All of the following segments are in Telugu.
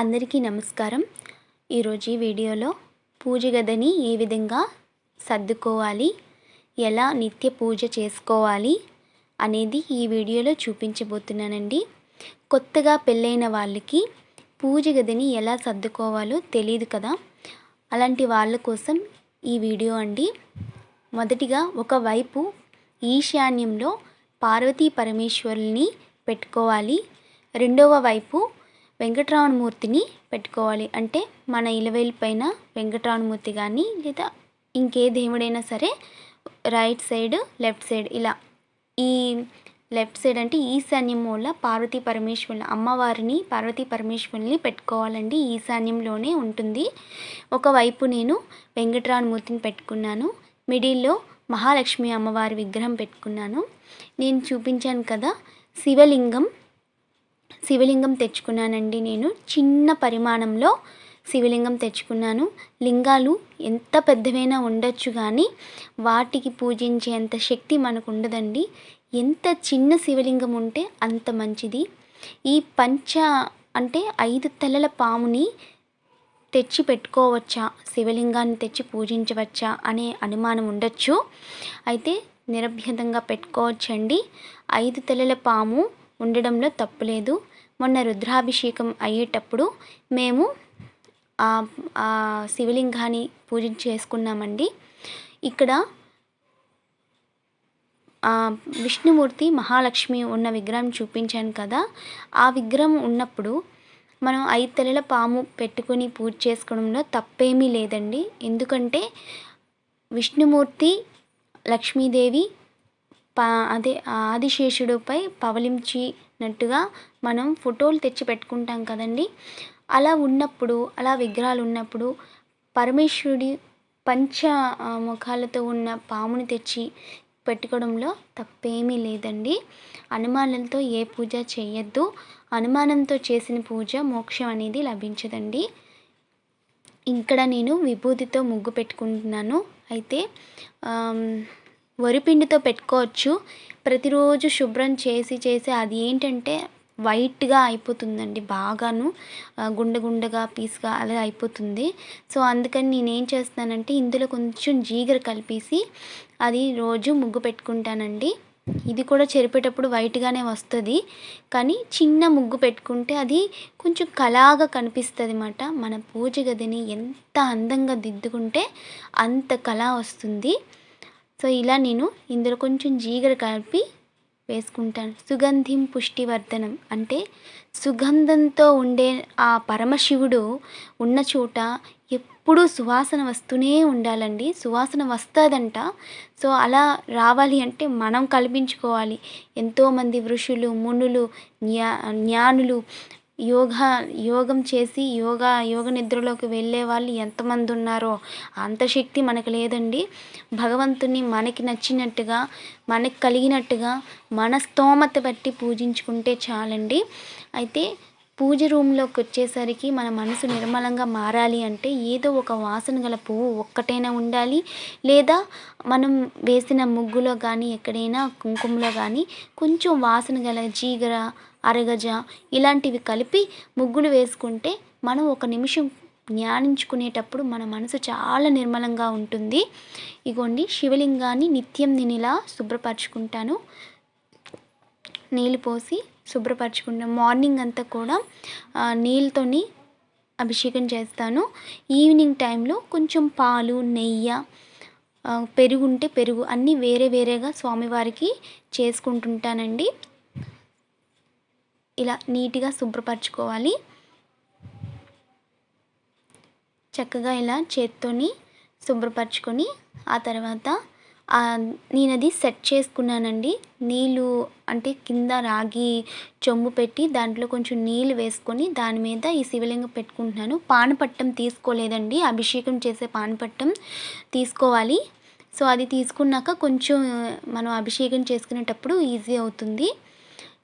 అందరికీ నమస్కారం. ఈరోజు ఈ వీడియోలో పూజ గదిని ఏ విధంగా సర్దుకోవాలి ఎలా నిత్య పూజ చేసుకోవాలి అనేది ఈ వీడియోలో చూపించబోతున్నానండి. కొత్తగా పెళ్ళైన వాళ్ళకి పూజ గదిని ఎలా సర్దుకోవాలో తెలియదు కదా? అలాంటి వాళ్ళ కోసం ఈ వీడియో అండి. మొదటిగా ఒకవైపు ఈశాన్యంలో పార్వతీ పరమేశ్వరుల్ని పెట్టుకోవాలి. రెండవ వైపు వెంకటరమణమూర్తిని పెట్టుకోవాలి. అంటే మన ఇలవేలు పైన వెంకటరమణమూర్తి కానీ లేదా ఇంకే దేవుడైనా సరే రైట్ సైడ్ లెఫ్ట్ సైడ్ ఇలా ఈ లెఫ్ట్ సైడ్ అంటే ఈశాన్యం మూల పార్వతీ పరమేశ్వరుని అమ్మవారిని పార్వతీ పరమేశ్వరుని పెట్టుకోవాలండి. ఈశాన్యంలోనే ఉంటుంది. ఒకవైపు నేను వెంకటరమణమూర్తిని పెట్టుకున్నాను. మిడిల్లో మహాలక్ష్మి అమ్మవారి విగ్రహం పెట్టుకున్నాను. నేను చూపించాను కదా శివలింగం శివలింగం తెచ్చుకున్నానండి నేను. చిన్న పరిమాణంలో శివలింగం తెచ్చుకున్నాను. లింగాలు ఎంత పెద్దవైనా ఉండొచ్చు కానీ వాటికి పూజించేంత శక్తి మనకు ఉండదండి ఎంత చిన్న శివలింగం ఉంటే అంత మంచిది. ఈ పంచ అంటే ఐదు తలల పాముని తెచ్చి పెట్టుకోవచ్చా? శివలింగాన్ని తెచ్చి పూజించవచ్చా? అనే అనుమానం ఉండొచ్చు. అయితే నిరభ్యంతంగా పెట్టుకోవచ్చండి. ఐదు తలల పాము ఉండడంలో తప్పులేదు మొన్న రుద్రాభిషేకం అయ్యేటప్పుడు మేము శివలింగాన్ని పూజ చేసుకున్నామండి. ఇక్కడ విష్ణుమూర్తి మహాలక్ష్మి ఉన్న విగ్రహం చూపించాను కదా. ఆ విగ్రహం ఉన్నప్పుడు మనం ఐదు తలల పాము పెట్టుకొని పూజ చేసుకోవడంలో తప్పేమీ లేదండి. ఎందుకంటే విష్ణుమూర్తి లక్ష్మీదేవి పా అదే ఆదిశేషుడిపై పవలించినట్టుగా మనం ఫోటోలు తెచ్చి పెట్టుకుంటాం కదండి. అలా ఉన్నప్పుడు అలా విగ్రహాలు ఉన్నప్పుడు పరమేశ్వరుడి పంచ ముఖాలతో ఉన్న పాముని తెచ్చి పెట్టుకోవడంలో తప్పేమీ లేదండి. అనుమానంతో ఏ పూజ చేయొద్దు. అనుమానంతో చేసిన పూజ మోక్షం అనేది లభించదండి. ఇక్కడ నేను విభూతితో ముగ్గు పెట్టుకుంటున్నాను. అయితే వరిపిండితో పెట్టుకోవచ్చు. ప్రతిరోజు శుభ్రం చేసి చేసి అది ఏంటంటే వైట్గా అయిపోతుందండి బాగాను. గుండె గుండెగా పీస్గా అలా అయిపోతుంది. సో అందుకని నేను ఏం చేస్తానంటే ఇందులో కొంచెం జీగర కలిపేసి అది రోజు ముగ్గు పెట్టుకుంటానండి. ఇది కూడా చెరిపేటప్పుడు వైట్గానే వస్తుంది. కానీ చిన్న ముగ్గు పెట్టుకుంటే అది కొంచెం కళాగా కనిపిస్తుంది అన్నమాట మన పూజ గదిని ఎంత అందంగా దిద్దుకుంటే అంత కళ వస్తుంది. సో ఇలా నేను ఇందులో కొంచెం జీగర కలిపి వేసుకుంటాను. సుగంధిం పుష్టివర్ధనం అంటే సుగంధంతో ఉండే ఆ పరమశివుడు ఉన్న చోట ఎప్పుడూ సువాసన వస్తూనే ఉండాలండి. సువాసన వస్తుందంట. సో అలా రావాలి అంటే మనం కల్పించుకోవాలి. ఎంతోమంది ఋషులు మునులు జ్ఞా జ్ఞానులు యోగా యోగం చేసి యోగా యోగ నిద్రలోకి వెళ్ళే వాళ్ళు ఎంతమంది ఉన్నారో అంత శక్తి మనకు లేదండి. భగవంతుని మనకి నచ్చినట్టుగా మనకు కలిగినట్టుగా మన స్తోమత బట్టి పూజించుకుంటే చాలండి. అయితే పూజ రూమ్లోకి వచ్చేసరికి మన మనసు నిర్మలంగా మారాలి అంటే ఏదో ఒక వాసన గల పువ్వు ఒక్కటైనా ఉండాలి. లేదా మనం వేసిన ముగ్గులో కానీ ఎక్కడైనా కుంకుమలో కానీ కొంచెం వాసన గల జీగర అరగజ ఇలాంటివి కలిపి ముగ్గులు వేసుకుంటే మనం ఒక నిమిషం జ్ఞానించుకునేటప్పుడు మన మనసు చాలా నిర్మలంగా ఉంటుంది. ఇగోండి శివలింగాన్ని నిత్యం నేను ఇలా శుభ్రపరచుకుంటాను. నీళ్ళు పోసి శుభ్రపరచుకుంటాను మార్నింగ్ అంతా కూడా నీళ్ళతోని అభిషేకం చేస్తాను. ఈవినింగ్ టైంలో కొంచెం పాలు నెయ్యి పెరుగు ఉంటే పెరుగు అన్నీ వేరే వేరేగా స్వామివారికి చేసుకుంటుంటానండి. ఇలా నీట్గా శుభ్రపరచుకోవాలి. చక్కగా ఇలా చేత్తోని శుభ్రపరచుకొని ఆ తర్వాత నేను అది సెట్ చేసుకున్నానండి. నీళ్ళు అంటే కింద రాగి చెంబు పెట్టి దాంట్లో కొంచెం నీళ్ళు వేసుకొని దాని మీద ఈ శివలింగం పెట్టుకుంటున్నాను. పానపట్టం తీసుకోలేదండి. అభిషేకం చేసే పానపట్టం తీసుకోవాలి. సో అది తీసుకున్నాక కొంచెం మనం అభిషేకం చేసుకునేటప్పుడు ఈజీ అవుతుంది.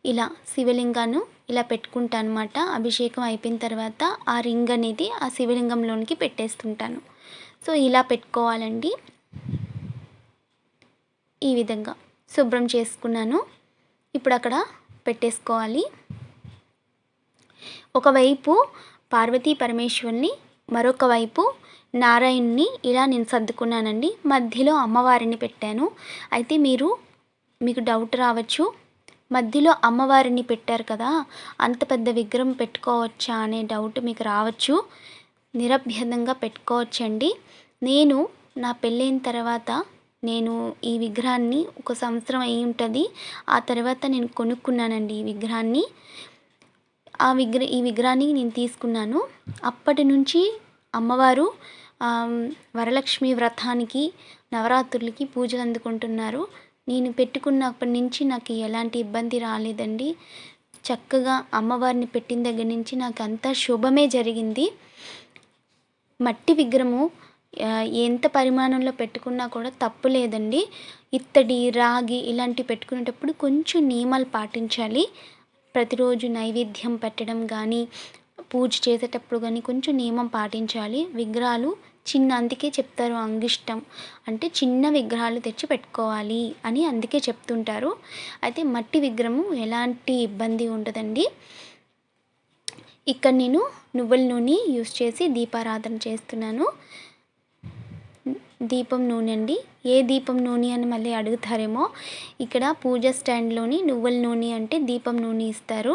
ఇలా శివలింగాను ఇలా పెట్టుకుంటాను అనమాట అభిషేకం అయిపోయిన తర్వాత ఆ రింగ్ అనేది ఆ శివలింగంలోనికి పెట్టేస్తుంటాను. సో ఇలా పెట్టుకోవాలండి. ఈ విధంగా శుభ్రం చేసుకున్నాను. ఇప్పుడు అక్కడ పెట్టేసుకోవాలి. ఒకవైపు పార్వతీ పరమేశ్వరుని మరొక వైపు నారాయణ్ని ఇలా నేను సర్దుకున్నానండి. మధ్యలో అమ్మవారిని పెట్టాను. అయితే మీరు మీకు డౌట్ రావచ్చు. మధ్యలో అమ్మవారిని పెట్టారు కదా అంత పెద్ద విగ్రహం పెట్టుకోవచ్చా అనే డౌట్ మీకు రావచ్చు. నిరభ్యంగా పెట్టుకోవచ్చండి. నేను నా పెళ్ళైన తర్వాత నేను ఈ విగ్రహాన్ని ఒక సంవత్సరం అయి ఉంటుంది. ఆ తర్వాత నేను కొనుక్కున్నానండి ఈ విగ్రహాన్ని. ఆ విగ్ర ఈ విగ్రహాన్ని నేను తీసుకున్నాను. అప్పటి నుంచి అమ్మవారు వరలక్ష్మి వ్రతానికి నవరాత్రులకి పూజలు అందుకుంటున్నారు. నేను పెట్టుకున్నప్పటి నుంచి నాకు ఎలాంటి ఇబ్బంది రాలేదండి. చక్కగా అమ్మవారిని పెట్టిన దగ్గర నుంచి నాకు అంతా శుభమే జరిగింది. మట్టి విగ్రహము ఎంత పరిమాణంలో పెట్టుకున్నా కూడా తప్పు లేదండి. ఇత్తడి రాగి ఇలాంటివి పెట్టుకునేటప్పుడు కొంచెం నియమాలు పాటించాలి. ప్రతిరోజు నైవేద్యం పెట్టడం కానీ పూజ చేసేటప్పుడు కానీ కొంచెం నియమం పాటించాలి. విగ్రహాలు చిన్న అందుకే చెప్తారు అంగిష్టం. అంటే చిన్న విగ్రహాలు తెచ్చి పెట్టుకోవాలి అని అందుకే చెప్తుంటారు. అయితే మట్టి విగ్రహం ఎలాంటి ఇబ్బంది ఉండదండి. ఇక్కడ నేను నువ్వుల నూనె యూస్ చేసి దీపారాధన చేస్తున్నాను. దీపం నూనె అండి. ఏ దీపం నూనె అని మళ్ళీ అడుగుతారేమో. ఇక్కడ పూజ స్టాండ్లోని నువ్వుల నూనె అంటే దీపం నూనె ఇస్తారు.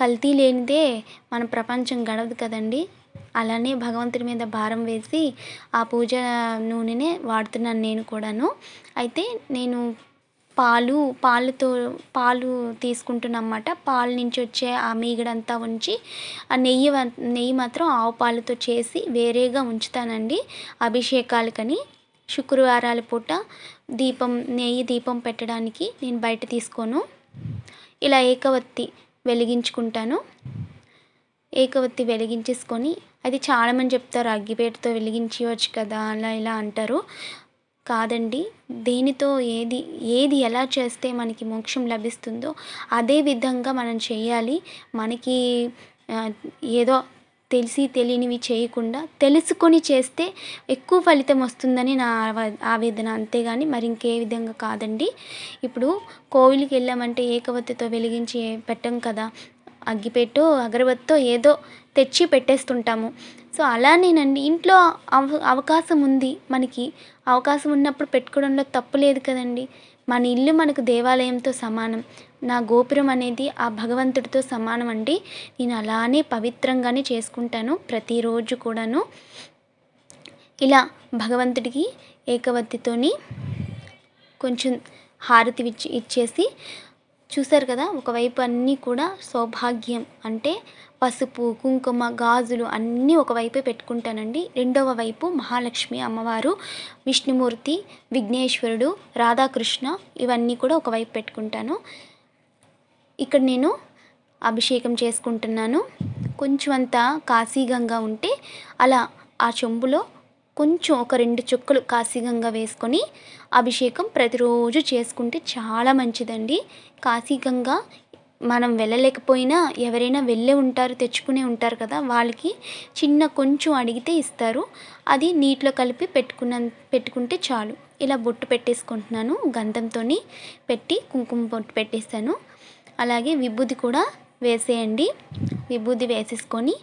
కల్తీ లేనిదే మన ప్రపంచం గడవదు కదండి. అలానే భగవంతుడి మీద భారం వేసి ఆ పూజ నూనెనే వాడుతున్నాను నేను కూడాను. అయితే నేను పాలు పాలతో పాలు తీసుకుంటున్నమాట. పాల నుంచి వచ్చే ఆ మీగడంతా ఉంచి ఆ నెయ్యి నెయ్యి మాత్రం ఆవు పాలతో చేసి వేరేగా ఉంచుతానండి. అభిషేకాలకని శుక్రవారాల పూట దీపం నెయ్యి దీపం పెట్టడానికి నేను బయట తీసుకోను. ఇలా ఏకవత్తి వెలిగించుకుంటాను. ఏకవత్తి వెలిగించేసుకొని అది చాలామంది చెప్తారు అగ్గిపేటతో వెలిగించవచ్చు కదా అలా ఇలా అంటారు. కాదండి దేనితో ఏది ఏది ఎలా చేస్తే మనకి మోక్షం లభిస్తుందో అదే విధంగా మనం చేయాలి. మనకి ఏదో తెలిసి తెలియనివి చేయకుండా తెలుసుకొని చేస్తే ఎక్కువ ఫలితం వస్తుందని నా ఆవేదన. అంతేగాని మరి ఇంకే విధంగా కాదండి. ఇప్పుడు కోవిలికి వెళ్ళామంటే ఏకవత్తితో వెలిగించి పెట్టం కదా. అగ్గిపెట్టో అగరబత్తో ఏదో తెచ్చి పెట్టేస్తుంటాము. సో అలానేనండి. ఇంట్లో అవ అవకాశం ఉంది మనకి. అవకాశం ఉన్నప్పుడు పెట్టుకోవడంలో తప్పు లేదు కదండి. మన ఇల్లు మనకు దేవాలయంతో సమానం. నా గోపురం అనేది ఆ భగవంతుడితో సమానం అండి. నేను అలానే పవిత్రంగానే చేసుకుంటాను ప్రతిరోజు కూడాను. ఇలా భగవంతుడికి ఏకవత్తితోని కొంచెం హారతి ఇచ్చి ఇచ్చేసి చూసారు కదా ఒకవైపు అన్నీ కూడా సౌభాగ్యం అంటే పసుపు కుంకుమ గాజులు అన్నీ ఒకవైపే పెట్టుకుంటానండి. రెండవ వైపు మహాలక్ష్మి అమ్మవారు విష్ణుమూర్తి విఘ్నేశ్వరుడు రాధాకృష్ణ ఇవన్నీ కూడా ఒకవైపు పెట్టుకుంటాను. ఇక్కడ నేను అభిషేకం చేసుకుంటున్నాను. కొంచెం అంత కాశీగంగా ఉంటే అలా ఆ చెంబులో కొంచెం ఒక రెండు చుక్కలు కాశీగంగా వేసుకొని అభిషేకం ప్రతిరోజు చేసుకుంటే చాలా మంచిదండి. కాశీగంగా మనం వెళ్ళలేకపోయినా ఎవరైనా వెళ్ళే ఉంటారు తెచ్చుకునే ఉంటారు కదా వాళ్ళకి చిన్న కొంచెం అడిగితే ఇస్తారు. అది నీటిలో కలిపి పెట్టుకున్న పెట్టుకుంటే చాలు. ఇలా బొట్టు పెట్టేసుకుంటున్నాను గంధంతో పెట్టి కుంకుమ బొట్టు పెట్టేస్తాను అలాగే విభూది కూడా వేసేయండి. విభూది వేసేసుకొని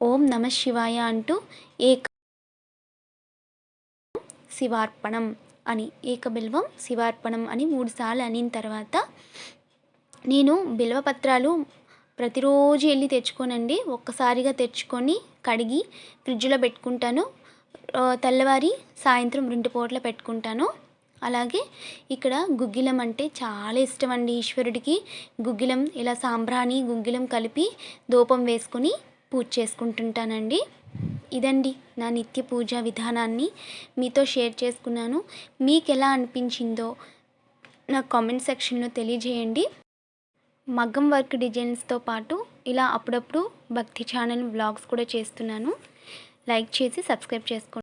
ఓం నమ శివాయ అంటూ ఏక శివార్పణం అని ఏకబిల్వం శివార్పణం అని మూడుసార్లు అనిన తర్వాత నేను బిల్వపత్రాలు ప్రతిరోజు వెళ్ళి తెచ్చుకోనండి. ఒక్కసారిగా తెచ్చుకొని కడిగి ఫ్రిడ్జ్లో పెట్టుకుంటాను. తెల్లవారి సాయంత్రం రెండు పూటల పెట్టుకుంటాను. అలాగే ఇక్కడ గుగ్గిలం అంటే చాలా ఇష్టం అండి ఈశ్వరుడికి. గుగ్గిలం ఇలా సాంబ్రాణి గుగ్గిలం కలిపి ధూపం వేసుకొని పూజ చేసుకుంటుంటానండి. ఇదండి నా నిత్య పూజా విధానాన్ని మీతో షేర్ చేసుకున్నాను. మీకు ఎలా అనిపించిందో నా కామెంట్ సెక్షన్లో తెలియజేయండి. మగ్గం వర్క్ డిజైన్స్తో పాటు ఇలా అప్పుడప్పుడు భక్తి ఛానల్ బ్లాగ్స్ కూడా చేస్తున్నాను. లైక్ చేసి సబ్స్క్రైబ్ చేసుకోండి.